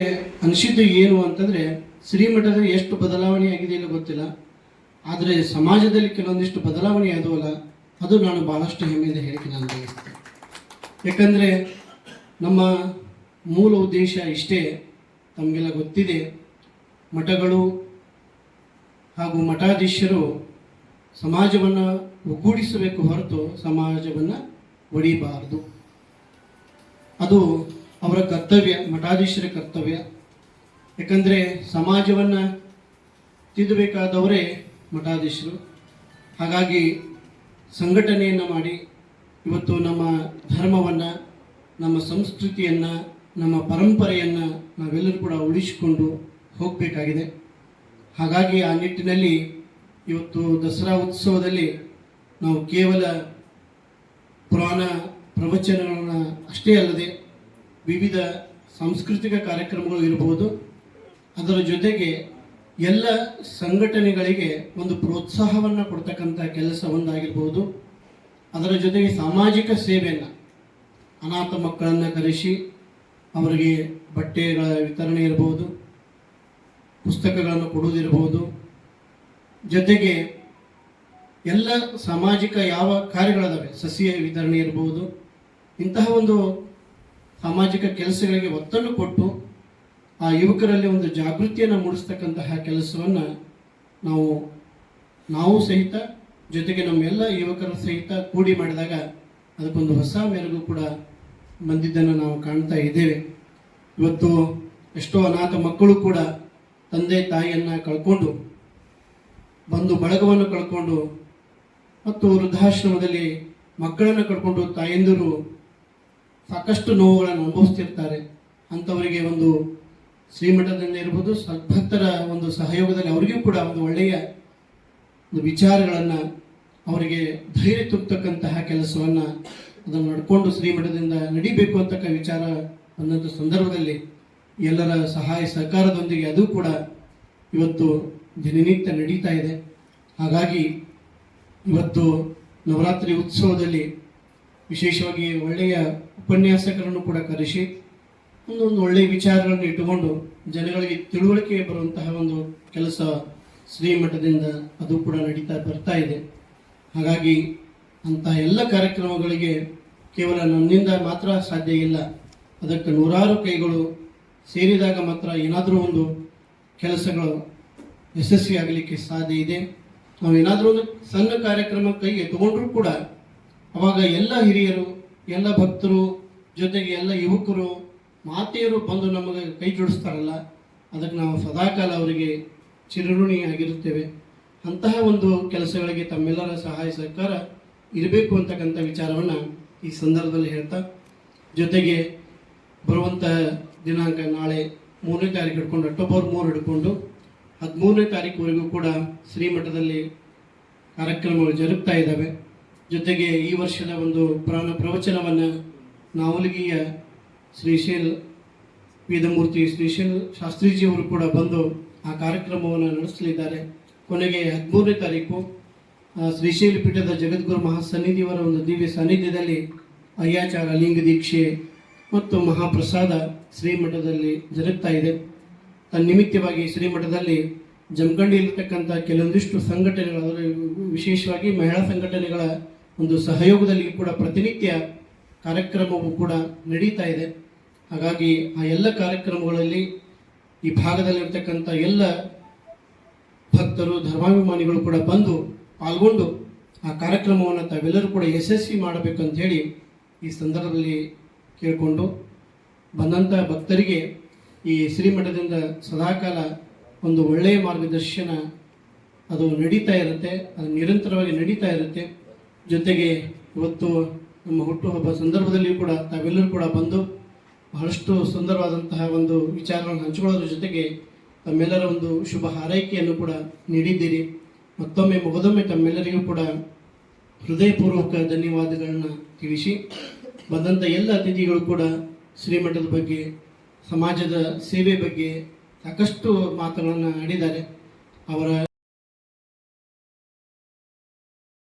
ಅನಿಸಿದ್ದು ಏನು ಅಂತಂದ್ರೆ ಶ್ರೀಮಠದಲ್ಲಿ ಎಷ್ಟು ಬದಲಾವಣೆ ಆಗಿದೆ ಇಲ್ಲ ಗೊತ್ತಿಲ್ಲ. ಆದರೆ ಸಮಾಜದಲ್ಲಿ ಕೆಲವೊಂದಿಷ್ಟು ಬದಲಾವಣೆ ಆದವಲ್ಲ, ಅದು ನಾನು ಬಹಳಷ್ಟು ಹೆಮ್ಮೆಯಿಂದ ಹೇಳಿಕೆ ನಾನು ಯಾಕಂದ್ರೆ ಯಾಕಂದರೆ, ನಮ್ಮ ಮೂಲ ಉದ್ದೇಶ ಇಷ್ಟೇ, ತಮಗೆಲ್ಲ ಗೊತ್ತಿದೆ. ಮಠಗಳು ಹಾಗೂ ಮಠಾಧೀಶರು ಸಮಾಜವನ್ನು ಒಗ್ಗೂಡಿಸಬೇಕು ಹೊರತು ಸಮಾಜವನ್ನು ಒಡಿಬಾರದು ಅದು ಅವರ ಕರ್ತವ್ಯ, ಮಠಾಧೀಶರ ಕರ್ತವ್ಯ. ಯಾಕಂದರೆ ಸಮಾಜವನ್ನು ತಿದ್ದಬೇಕಾದವರೇ ಮಠಾಧೀಶರು. ಹಾಗಾಗಿ ಸಂಘಟನೆಯನ್ನು ಮಾಡಿ, ಇವತ್ತು ನಮ್ಮ ಧರ್ಮವನ್ನು, ನಮ್ಮ ಸಂಸ್ಕೃತಿಯನ್ನು, ನಮ್ಮ ಪರಂಪರೆಯನ್ನು ನಾವೆಲ್ಲರೂ ಕೂಡ ಉಳಿಸಿಕೊಂಡು ಹೋಗಬೇಕಾಗಿದೆ. ಹಾಗಾಗಿ ಆ ನಿಟ್ಟಿನಲ್ಲಿ ಇವತ್ತು ದಸರಾ ಉತ್ಸವದಲ್ಲಿ ನಾವು ಕೇವಲ ಪುರಾಣ ಪ್ರವಚನಗಳನ್ನು ಅಷ್ಟೇ ಅಲ್ಲದೆ ವಿವಿಧ ಸಾಂಸ್ಕೃತಿಕ ಕಾರ್ಯಕ್ರಮಗಳು ಇರಬಹುದು. ಅದರ ಜೊತೆಗೆ ಎಲ್ಲ ಸಂಘಟನೆಗಳಿಗೆ ಒಂದು ಪ್ರೋತ್ಸಾಹವನ್ನು ಕೊಡ್ತಕ್ಕಂಥ ಕೆಲಸ ಒಂದಾಗಿರ್ಬೋದು ಅದರ ಜೊತೆಗೆ ಸಾಮಾಜಿಕ ಸೇವೆಯನ್ನು ಅನಾಥ ಮಕ್ಕಳನ್ನು ಕರೆಸಿ ಅವರಿಗೆ ಬಟ್ಟೆಗಳ ವಿತರಣೆ ಇರಬಹುದು, ಪುಸ್ತಕಗಳನ್ನು ಕೊಡುವುದಿರಬಹುದು. ಜೊತೆಗೆ ಎಲ್ಲ ಸಾಮಾಜಿಕ ಯಾವ ಕಾರ್ಯಗಳಾದವೆ ಸಸಿಯ ವಿತರಣೆ ಇರಬಹುದು. ಇಂತಹ ಒಂದು ಸಾಮಾಜಿಕ ಕೆಲಸಗಳಿಗೆ ಒತ್ತನ್ನು ಕೊಟ್ಟು ಆ ಯುವಕರಲ್ಲಿ ಒಂದು ಜಾಗೃತಿಯನ್ನು ಮೂಡಿಸ್ತಕ್ಕಂತಹ ಕೆಲಸವನ್ನು ನಾವು ನಾವು ಸಹಿತ, ಜೊತೆಗೆ ನಮ್ಮೆಲ್ಲ ಯುವಕರ ಸಹಿತ ಕೂಡಿ ಮಾಡಿದಾಗ ಅದಕ್ಕೊಂದು ಹೊಸ ಮೇರೆಗೂ ಕೂಡ ಬಂದಿದ್ದನ್ನು ನಾವು ಕಾಣ್ತಾ ಇದ್ದೇವೆ. ಇವತ್ತು ಎಷ್ಟೋ ಅನಾಥ ಮಕ್ಕಳು ಕೂಡ ತಂದೆ ತಾಯಿಯನ್ನು ಕಳ್ಕೊಂಡು, ಬಂದು ಬಳಗವನ್ನು ಕಳ್ಕೊಂಡು ಮತ್ತು ವೃದ್ಧಾಶ್ರಮದಲ್ಲಿ ಮಕ್ಕಳನ್ನು ಕಳ್ಕೊಂಡು ತಾಯಂದಿರು ಸಾಕಷ್ಟು ನೋವುಗಳನ್ನು ಅನುಭವಿಸ್ತಿರ್ತಾರೆ. ಅಂಥವರಿಗೆ ಒಂದು ಶ್ರೀಮಠದಿಂದ ಇರ್ಬೋದು, ಸದ್ಭಕ್ತರ ಒಂದು ಸಹಯೋಗದಲ್ಲಿ ಅವರಿಗೂ ಕೂಡ ಒಂದು ಒಳ್ಳೆಯ ಒಂದು ವಿಚಾರಗಳನ್ನು ಅವರಿಗೆ ಧೈರ್ಯ ತುಂಬತಕ್ಕಂತಹ ಕೆಲಸವನ್ನು ಅದನ್ನು ನಡ್ಕೊಂಡು ಶ್ರೀಮಠದಿಂದ ನಡಿಬೇಕು ಅಂತಕ್ಕ ವಿಚಾರ ಬಂದಂಥ ಸಂದರ್ಭದಲ್ಲಿ ಎಲ್ಲರ ಸಹಾಯ ಸಹಕಾರದೊಂದಿಗೆ ಅದು ಕೂಡ ಇವತ್ತು ದಿನನಿತ್ಯ ನಡೀತಾ ಇದೆ. ಹಾಗಾಗಿ ಇವತ್ತು ನವರಾತ್ರಿ ಉತ್ಸವದಲ್ಲಿ ವಿಶೇಷವಾಗಿ ಒಳ್ಳೆಯ ಉಪನ್ಯಾಸಕರನ್ನು ಕೂಡ ಕರೆಸಿ, ಒಂದೊಂದು ಒಳ್ಳೆಯ ವಿಚಾರಗಳನ್ನು ಇಟ್ಟುಕೊಂಡು ಜನಗಳಿಗೆ ತಿಳುವಳಿಕೆ ಬರುವಂತಹ ಒಂದು ಕೆಲಸ ಶ್ರೀಮಠದಿಂದ ಅದು ಕೂಡ ನಡೀತಾ ಬರ್ತಾ ಇದೆ. ಹಾಗಾಗಿ ಅಂತಹ ಎಲ್ಲ ಕಾರ್ಯಕ್ರಮಗಳಿಗೆ ಕೇವಲ ನನ್ನಿಂದ ಮಾತ್ರ ಸಾಧ್ಯ ಇಲ್ಲ. ಅದಕ್ಕೆ ನೂರಾರು ಕೈಗಳು ಸೇರಿದಾಗ ಮಾತ್ರ ಏನಾದರೂ ಒಂದು ಕೆಲಸಗಳು ಯಶಸ್ವಿಯಾಗಲಿಕ್ಕೆ ಸಾಧ್ಯ ಇದೆ. ನಾವು ಏನಾದರೂ ಒಂದು ಸಣ್ಣ ಕಾರ್ಯಕ್ರಮ ಕೈಗೆ ತಗೊಂಡ್ರೂ ಕೂಡ ಅವಾಗ ಎಲ್ಲ ಹಿರಿಯರು, ಎಲ್ಲ ಭಕ್ತರು ಜೊತೆಗೆ ಎಲ್ಲ ಯುವಕರು, ಮಾತೆಯರು ಬಂದು ನಮಗೆ ಕೈ ಜೋಡಿಸ್ತಾರಲ್ಲ, ಅದಕ್ಕೆ ನಾವು ಸದಾಕಾಲ ಅವರಿಗೆ ಚಿರಋಣಿಯಾಗಿರುತ್ತೇವೆ ಅಂತಹ ಒಂದು ಕೆಲಸಗಳಿಗೆ ತಮ್ಮೆಲ್ಲರ ಸಹಾಯ, ಸಹಕಾರ ಇರಬೇಕು ಅಂತಕ್ಕಂಥ ವಿಚಾರವನ್ನು ಈ ಸಂದರ್ಭದಲ್ಲಿ ಹೇಳ್ತಾ, ಜೊತೆಗೆ ಬರುವಂತಹ ದಿನಾಂಕ ನಾಳೆ ಮೂರನೇ ತಾರೀಕು ಹಿಡ್ಕೊಂಡು, ಅಕ್ಟೋಬರ್ ಮೂರು ಹಿಡ್ಕೊಂಡು, ಹದಿಮೂರನೇ ತಾರೀಕುವರೆಗೂ ಕೂಡ ಶ್ರೀಮಠದಲ್ಲಿ ಕಾರ್ಯಕ್ರಮಗಳು ಜರುಗ್ತಾ ಇದ್ದಾವೆ. ಜೊತೆಗೆ ಈ ವರ್ಷದ ಒಂದು ಪ್ರಾಣ ಪ್ರವಚನವನ್ನು ನಾವಲಗಿಯ ಶ್ರೀಶೈಲ್ ವೇದಮೂರ್ತಿ ಶ್ರೀಶೈಲ್ ಶಾಸ್ತ್ರೀಜಿಯವರು ಕೂಡ ಬಂದು ಆ ಕಾರ್ಯಕ್ರಮವನ್ನು ನಡೆಸಲಿದ್ದಾರೆ. ಕೊನೆಗೆ ಹದಿಮೂರನೇ ತಾರೀಕು ಶ್ರೀಶೈಲ ಪೀಠದ ಜಗದ್ಗುರು ಮಹಾಸನ್ನಿಧಿಯವರ ಒಂದು ದಿವ್ಯ ಸಾನ್ನಿಧ್ಯದಲ್ಲಿ ಅಯ್ಯಾಚಾರ ಲಿಂಗ ದೀಕ್ಷೆ ಮತ್ತು ಮಹಾಪ್ರಸಾದ ಶ್ರೀಮಠದಲ್ಲಿ ಜರುಗ್ತಾ ಇದೆ. ತನ್ನಿಮಿತ್ತವಾಗಿ ಶ್ರೀಮಠದಲ್ಲಿ ಜಮಖಂಡಿಯಲ್ಲಿರ್ತಕ್ಕಂಥ ಕೆಲವೊಂದಿಷ್ಟು ಸಂಘಟನೆಗಳು ವಿಶೇಷವಾಗಿ ಮಹಿಳಾ ಸಂಘಟನೆಗಳ ಒಂದು ಸಹಯೋಗದಲ್ಲಿ ಕೂಡ ಪ್ರತಿನಿತ್ಯ ಕಾರ್ಯಕ್ರಮವು ಕೂಡ ನಡೀತಾ ಇದೆ. ಹಾಗಾಗಿ ಆ ಎಲ್ಲ ಕಾರ್ಯಕ್ರಮಗಳಲ್ಲಿ ಈ ಭಾಗದಲ್ಲಿರ್ತಕ್ಕಂಥ ಎಲ್ಲ ಭಕ್ತರು, ಧರ್ಮಾಭಿಮಾನಿಗಳು ಕೂಡ ಬಂದು ಪಾಲ್ಗೊಂಡು ಆ ಕಾರ್ಯಕ್ರಮವನ್ನು ತಾವೆಲ್ಲರೂ ಕೂಡ ಯಶಸ್ವಿ ಮಾಡಬೇಕು ಅಂತ ಹೇಳಿ ಈ ಸಂದರ್ಭದಲ್ಲಿ ಕೇಳಿಕೊಂಡು ಬಂದಂಥ ಭಕ್ತರಿಗೆ ಈ ಶ್ರೀಮಠದಿಂದ ಸದಾಕಾಲ ಒಂದು ಒಳ್ಳೆಯ ಮಾರ್ಗದರ್ಶನ ಅದು ನಡೀತಾ ಇರುತ್ತೆ, ಅದು ನಿರಂತರವಾಗಿ ನಡೀತಾ ಇರುತ್ತೆ. ಜೊತೆಗೆ ಇವತ್ತು ನಮ್ಮ ಹುಟ್ಟುಹಬ್ಬ ಸಂದರ್ಭದಲ್ಲಿಯೂ ಕೂಡ ತಾವೆಲ್ಲರೂ ಕೂಡ ಬಂದು ಬಹಳಷ್ಟು ಸುಂದರವಾದಂತಹ ಒಂದು ವಿಚಾರಗಳನ್ನು ಹಂಚಿಕೊಳ್ಳೋದ್ರ ಜೊತೆಗೆ ತಮ್ಮೆಲ್ಲರ ಒಂದು ಶುಭ ಹಾರೈಕೆಯನ್ನು ಕೂಡ ನೀಡಿದ್ದೀರಿ. ಮತ್ತೊಮ್ಮೆ ಮೊಗದೊಮ್ಮೆ ತಮ್ಮೆಲ್ಲರಿಗೂ ಕೂಡ ಹೃದಯಪೂರ್ವಕ ಧನ್ಯವಾದಗಳನ್ನ ತಿಳಿಸಿ ಬಂದಂಥ ಎಲ್ಲ ಅತಿಥಿಗಳು ಕೂಡ ಶ್ರೀಮಠದ ಬಗ್ಗೆ, ಸಮಾಜದ ಸೇವೆ ಬಗ್ಗೆ ಸಾಕಷ್ಟು ಮಾತುಗಳನ್ನು ಆಡಿದ್ದಾರೆ. ಅವರ